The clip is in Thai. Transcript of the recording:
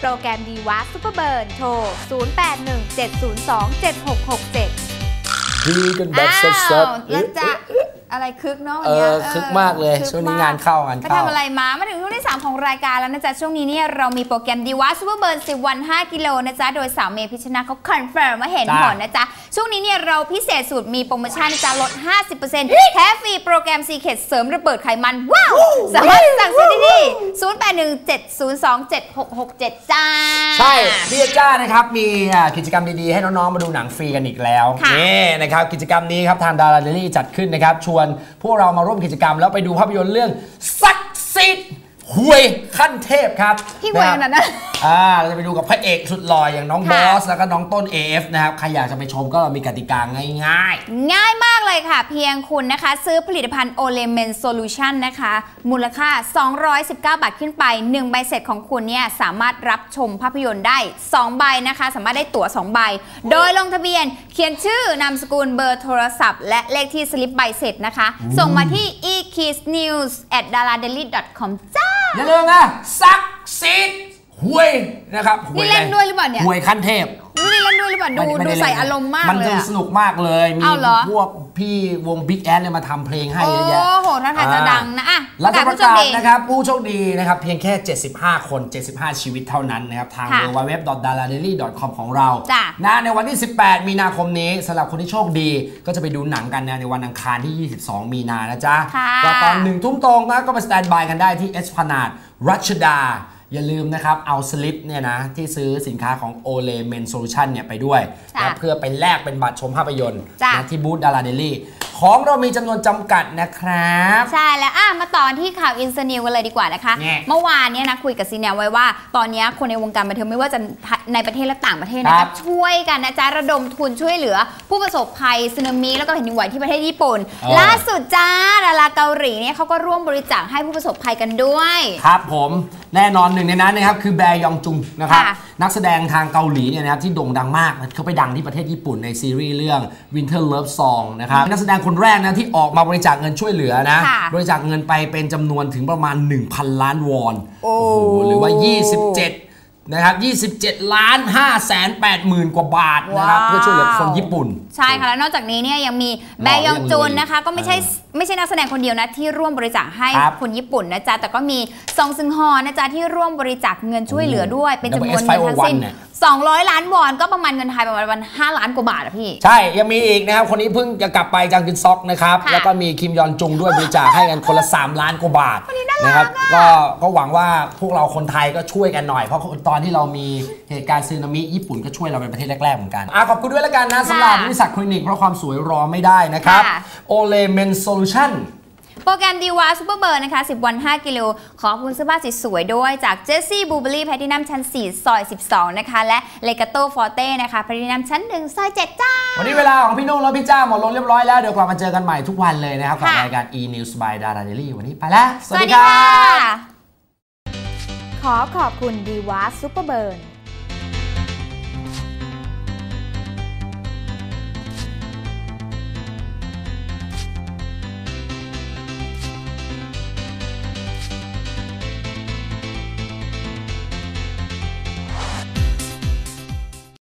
โปรแกรมดีวะซูเปอร์เบิร์นโทร 0817027667ดีกันแบบสอ้าดวๆแล้วจะ อะไรคึกเนาะเอวันนี้อยคึกมากเลย คึกช่วงนี้มกงานเข้างานไปเข้า ทำอะไรมามาถึงช่วงที่ 3 ของรายการแล้วนะจ๊ะ ช่วงนี้เนี่ยเรามีโปรแกรมดีวะซูเปอร์เบิร์น10 วัน 5 กิโลนะจ๊ะ โดยสาวเมย์พิชชนาเขาคอนเฟิร์มว่าเห็นจ้าผลนะจ๊ะ ช่วงนี้เนี่ยเราพิเศษสุดมีโปรโมชั่นนะจ๊ะลด 50%แถมฟรีโปรแกรมซีเคทเสริมระเบิดไขมันว้าวสามารถสั่งซื้อได้ที่ 0817027667 จ้า ใช่พี่จ้านะครับมีอ่ากิจกรรมดีๆ ให้น้อง ๆ มาดูหนังฟรีกันอีกแล้วค่ะนี่นะครับกิจกรรมนี้ครับทางดาราเดลี่จัดขึ้นนะครับ ชวนพวกเรามาร่วมกิจกรรม แล้วไปดูภาพยนตร์เรื่องซักซิดหวยขั้นเทพครับพี่หวยขนาดนั้นอ่าเราจะไปดูกับพระเอกสุดหล่ออย่างน้องบค่ะอส แล้วก็น้องต้น AF นะครับ ใครอยากจะไปชมก็มีกติกาง่ายง่ายมากเลยค่ะ เพียงคุณนะคะ ซื้อผลิตภัณฑ์ o l e m e n Solution นะคะ มูลค่า 219 บาทขึ้นไป 1 ใบเสร็จของคุณเนี่ย สามารถรับชมภาพยนตร์ได้ 2 ใบนะคะ สามารถได้ตั๋ว 2 ใบ โดยลงทะเบียนเขียนชื่อนามสกุลเบอร์โทรศัพท์ และเลขที่สลิปใบเสร็จนะคะ ส่งมาที่ e k i s news at daradeli com จ้าๆอย่าลืมนะซักซิด หวยนะครับหวยนี่เล่นด้วยหรือเปล่าเนี่ยหวยขั้นเทพดูนี่เล่นด้วยหรือเปล่าดูไม่ดูไเล่นใส่อารมณ์มากมันเลยจะอะสนุกมากเลยมีเอาเหรอพวกพี่วง Big แอดเลยมาทำเพลงให้โอ้เยอะแยะโหท่าทางจะดังนะอะเราจะประกาศผู้โชคดีนะครับผู้โชคดีนะครับเพียงแค่ 75 คน 75 ชีวิตเท่านั้นนะครับทางค่ะ www.daradaily.com ของเราจ้ะนะในวันที่ 18 มีนาคมนี้สำหรับคนที่โชคดี ก็จะไปดูหนังกันนะในวันอังคารที่ 22 มีนานะจ๊ะค่ะก็ตอนหนึ่งทุ่มตรงนะก็ไปสแตนบายกันได้ที่เอสพนาดรัชดา อย่าลืมนะครับเอาสลิปเนี่ยนะที่ซื้อสินค้าของ o l e Men Solution เนี่ยไปด้วยจ้ะนะเพื่อไปแลกเป็นบัตรชมภาพยนตร์จ้ะนะที่บูธดาราเดลี่ของเรามีจำนวนจำกัดนะครับ ใช่แล้วอะมาต่อที่ข่าวอินสนิวกันเลยดีกว่านะคะแน่เมื่อวานเนี่ยนะคุยกับซีเนียไว้ว่า ตอนเนี้ยคนในวงการบันเทิงไม่ว่าจะในประเทศและต่างประเทศนะครัคะบช่วยกันนะจ๊ะระดมทุนช่วยเหลือ ผู้ประสบภัยสึนามิแล้วก็แผ่นดินไหวที่ประเทศญี่ปุ่นเออล่าสุดจ้าดาราเกาหลีเนี่ยเขาก็ร่วมบริจาคให้ผู้ประสบภัยกันด้วย ครับผม แน่นอนหนึ่งในนั้นนะครับคือแบร์ยองจุงนะครับค่ะนักแสดงทางเกาหลีเนี่ยนะครับที่โด่งดังมากเขาไปดังที่ประเทศญี่ปุ่นในซีรีส์เรื่อง Winter Love Song นะครับนักแสดงคนแรกนะที่ออกมาบริจาคเงินช่วยเหลือนะค่ะบริจาคเงินไปเป็นจำนวนถึงประมาณ 1,000 ล้านวอนโอ้โหหรือว่า 27 นะครับ 27 ล้าน5แสน8หมื่นกว่าบาทนะครับ ว้าว เพื่อช่วยเหลือคนญี่ปุ่น ใช่ค่ะแล้วนอกจากนี้เนี่ยยังมีแบยองจุนนะคะ ก็ไม่ใช่ไม่ใช่นักแสดงคนเดียวนะที่ร่วมบริจาคให้ครับคนญี่ปุ่นนะจ๊ะแต่ก็มีซองซึงฮอนะจ๊ะที่ร่วมบริจาคเงินช่วยเหลือด้วยเป็นจำนวนเงินทั้งสิ้นเนี่ย 200 ล้านวอนก็ประมาณเงินไทยประมาณ5ล้านกว่าบาทอะพี่ ใช่ ยังมีอีกนะครับ คนนี้เพิ่งจะกลับไปจังกินซอกนะครับ ค่ะแล้วก็มีคิมยอนจุงด้วยบริจาคให้กันคนละ 3 ล้านกว่าบาทนะครับก็ก็หวังว่าพวกเราคนไทยก็ช่วยกันหน่อย เพราะตอนที่เรามีเหตุการณ์ซึนามิญี่ปุ่นก็ช่วยเราเป็นประเทศแรกๆเหมือนกันอะขอบคุณด้วยแล้วกันนะสำหรับวิสักคลินิกเพราะความสวยรอไม่ได้นะครับค่ะ โอเลเมนโซลูชั่น โปรแกรมดีวาซูเปอร์เบิร์นะคะ 10 วัน 5 กิโล ขอบคุณเสื้อผ้าสวยๆด้วยจากเจสซี่บูเบอรี่แพทินัมชั้น 4 ซอย 12 นะคะ และเลกาโตฟอร์เต้นะคะแพทินัมชั้น 1 ซอย 7 จ้า วันนี้เวลาของพี่นุ่งและพี่จ้าหมดลงเรียบร้อยแล้ว เดี๋ยวกลับมาเจอกันใหม่ทุกวันเลยนะครับ กับค่ะรายการ e news by Dara Daily วันนี้ไปแล้ว สวัสดีค่ะ ขอขอบคุณดีวาซูเปอร์เบิร์